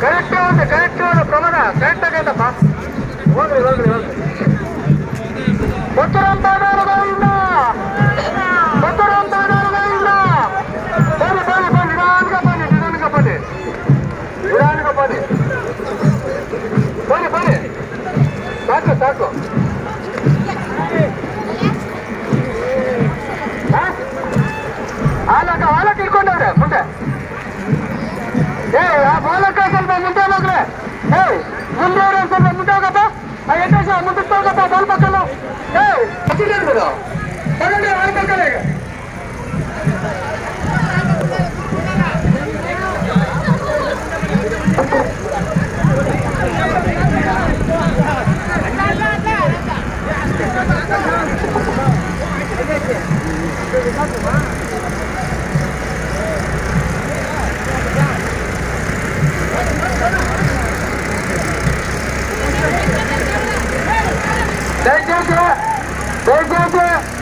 Correct ಒಂದು correct ಒಂದು ಪ್ರಮಾಣ ಕರೆಕ್ಟ್ ಆಗೈತಪ್ಪ ಹೋಗ್ರಿ ಹೋಗ್ರಿ ಹೋಗ್ರಿ ಗೊತ್ತಿರೋಂಥ ಇಲ್ಲ ಗೊತ್ತಿರೋಂಥ ಇಲ್ಲ ಬನ್ನಿ ಬನ್ನಿ ಬನ್ನಿ ನಿಧಾನಕ ಬನ್ನಿ ನಿಧಾನಕ ಬನ್ನಿ ನಿಧಾನಕ ಬನ್ನಿ ಬನ್ನಿ ಬನ್ನಿ ಸಾಕು ಸಾಕು Murder!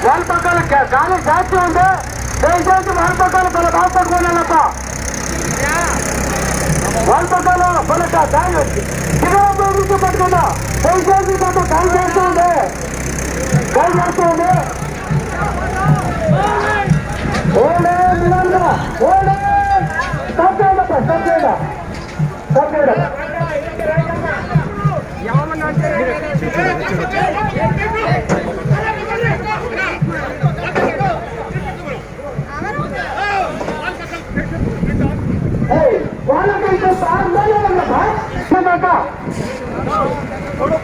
వాళ్ళ పక్కన కానీ సాక్షి ఉంది దయచేసి వాళ్ళ పక్కన మన బాగా పట్టుకోలేనప్ప వాళ్ళ పక్కన మనక గాలి పట్టుకుందా? దయచేసి మాకు కాల్ చేస్తూ ఉంది గాలి చేస్తూ ఉంది ఓడే నిదానంగా ఓడే స్టాప్ చేయండి స్టాప్ చేయండి స్టాప్ చేయండి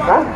Huh?